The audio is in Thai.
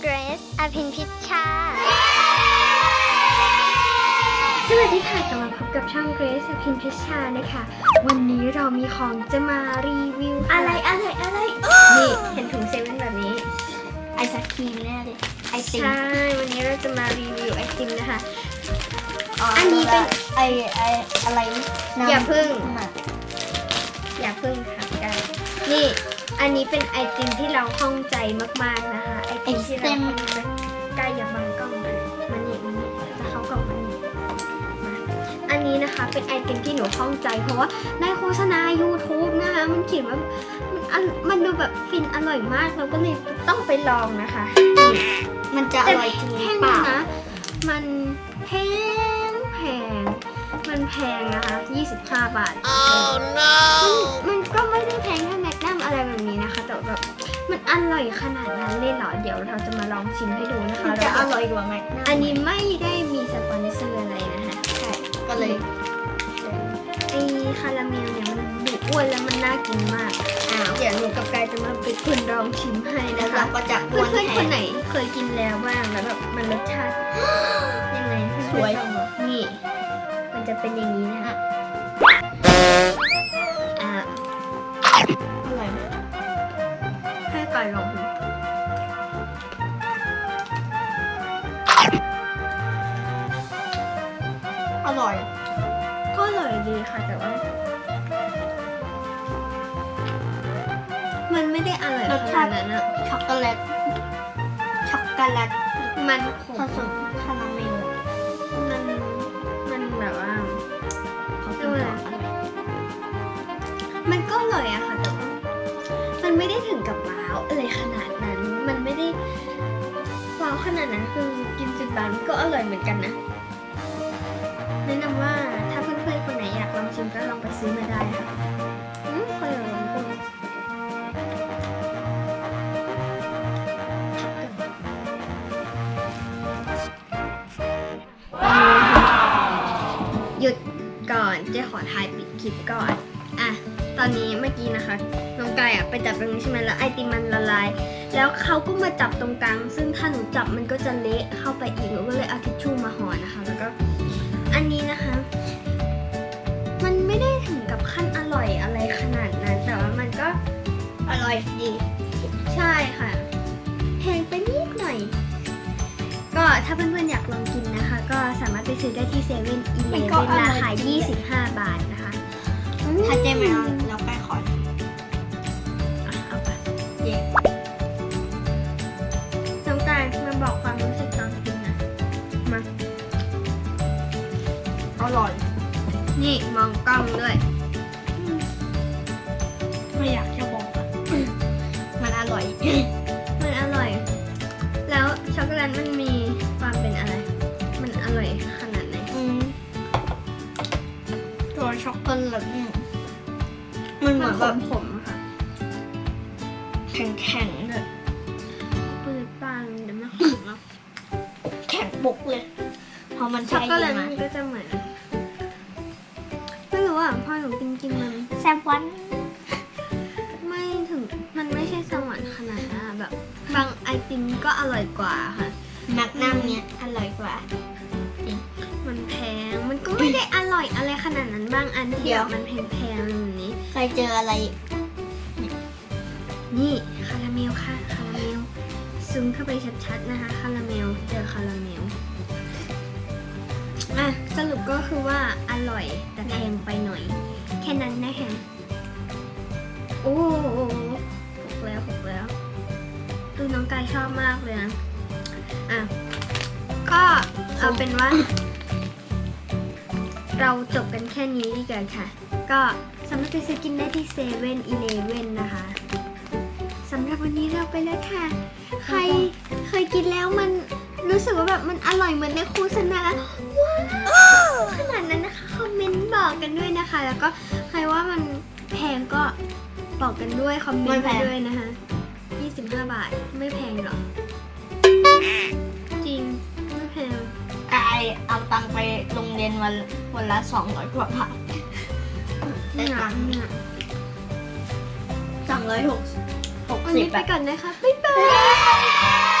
เกรซอภินพิชชา สวัสดีค่ะกลับมาพบกับช่อง Grace อภินพิชชานะคะ วันนี้เรามีของจะมารีวิวค่อะไรอะไรอะไรนี่เห็นถุงเซเว่นแบบนี้ ไอศครีมแน่เลย ไอติมใช่ วันนี้เราจะมารีวิวไอติมนะคะ อัอันนนี้นี้เป็เป็นนไอไออะไรน้ำอย่าพึ่งหมักอย่าเพิ่งค่ะกันนี่ อันนี้เป็นไอติมที่เราข้องใจมากๆนะคะ ไอติมที่เราข้องใจใกล้อย่าบังกล้องเลยมันนี่มันนี่จะเข้ากล่องมันนี่มาอันนี้นะคะเป็นไอติมที่หนูข้องใจ เพราะว่าในโฆษณา YouTube นะคะมันเขียนว่ามันอันมันดูแบบฟินอร่อยมากเราก็เลยต้องไปลองนะคะนี่มันจะอแต่ร่อยจริงหแพรืองเปล่านะมันแพงแพงมันแพงนะคะ 25 บาทมันมัน อร่อยขนาดนั้นเลยเหรอ เดี๋ยวเราจะมาลองชิมให้ดูนะคะมันจะแล้วอก็ร่อยกว่าแมกนัมอันนี้ไม่ได้มีสปอนเซอร์อะไรนะคะใช่ก็เลยไอคาราเมลเนี่ยมันดุอ้วนแล้วมันน่ากินมากอ้าวเดี๋ยวหนูกับกายจะมาเป็นคนลองชิมให้แล้วนะเราคะก็จะเพื่วนอนๆแทคนนไหนเคยกินแล้วบ้างแล้วแบบมันรสชาติยังไงเพื่อนๆสวยลองบอกนี่มันจะเป็นอย่างนี้นะคะ อร่อย ก็อร่อยดีค่ะแต่ว่า มันไม่ได้อร่อยรสขชานาดตินั้นอะช็อกโกแลต ช็อกโกแลตมันขผมสมคาราเมลมันมันแบบว่าเขาเป็นหวานมันก็อร่อยอะค่ะแต่ว่ามันไม่ได้ถึงกับว้าวอะไรขนาดนั้น มันไม่ได้ว้าวขนาดนั้นคือกินสิบบาทมันก็อร่อยเหมือนกันนะ แนะนำว่าถ้าเพื่อนๆคนไหนอยากลองชิมก็ลองไปซื้อมาได้ค่ะอืมเคยลองดูหยุดก่อนเจ๊ขอถ่ายปิดคลิปก่อน อะ ตอนนี้เมื่อกี้นะคะ น้องกายอะไปจับตรงนี้ใช่ไหมแล้วไอติมมันละลาย แล้วเขาก็มาจับตรงกลาง ซึ่งถ้าหนูจับมันก็จะเละเข้าไปอีกหนูก็เลยเอาทิชชู่มาห่อนะคะ แล้วก็ อันนี้นะคะ มันไม่ได้ถึงกับขั้นอร่อยอะไรขนาดนั้น แต่ว่ามันก็อร่อยดี ใช่ค่ะแพงไปนิดหน่อย ก็ถ้าเพื่อนๆอยากลองกินนะคะ ก็สามารถไปซื้อได้ที่เซเว่นอีเลมันเก็อร่อยราคาจริง25 บาทนะคะ ถ้าเจ๊ไม่เอา นี่มองกล้องด้วย ไม่อยากจะบอกอะมันอร่อย มันอร่อย แล้วช็อกโกแลตมันมีความเป็นอะไร มันอร่อยขนาดไหนอืมตัวช็อกโกแลตเนี่ยมันเหมืมัอนนขแบบมขมๆค่ะ แข็งๆเลยปืนปังเดี๋ยวมันขมเนาะแข็งปุกเลย พอมันช็อกแช่โกแลเย็ตนมามันก็จะเหมือน ไม่รู้อะพ่อหนูกินกินมันแซมวันไม่ถึงมันไม่ใช่สวรรค์ขนาดนั้นอะแบบบางไอติมก็อร่อยกว่าค่ะ แมกนัมเนี่ยอร่อยกว่า มันแพงมันก็ไม่ได้อร่อยอะไรขนาดนั้นบางอันที่เดี๋ยวแบบมันแพงๆแบบนี้ เคยเจออะไรนี่คาราเมลค่ะคาราเมลซูมเข้าไปชัดๆนะคะคาราเมลเจอคาราเมลอะ สรุปก็คือว่าอร่อยแต่แพงไปหน่อย แค่นั้นนะคะโอ้โหหกแล้วหกแล้วดูน้องกายชอบมากเลยนะอะก็เอาเป็นว่า เราจบกันแค่นี้ดีกว่าค่ะ ก็สามารถไปซื้อกินได้ที่เซเว่นอีเลเว่นนะคะสำหรับวันนี้เราไปแล้วค่ะ ใครเคยกินแล้วมันรู้สึกว่าแบบมันอร่อยเหมือนในโฆษณา กกันด้วยนะคะ แล้วก็ใครว่ามันแพงก็บอกกันด้วยคอมเมนต์ไม่แพมางด้วยนะคะ25 บาทไม่แพงหรอกจริงไม่แพงกายเอาตังค์ไปโรงเรียนวันวันละสองร้อยกว่าบาทได้เนี่ยตังค์เนี่ยสองร้อยหกหกวันสินี้บไปอะก่อนนะคะ บ๊ายบาย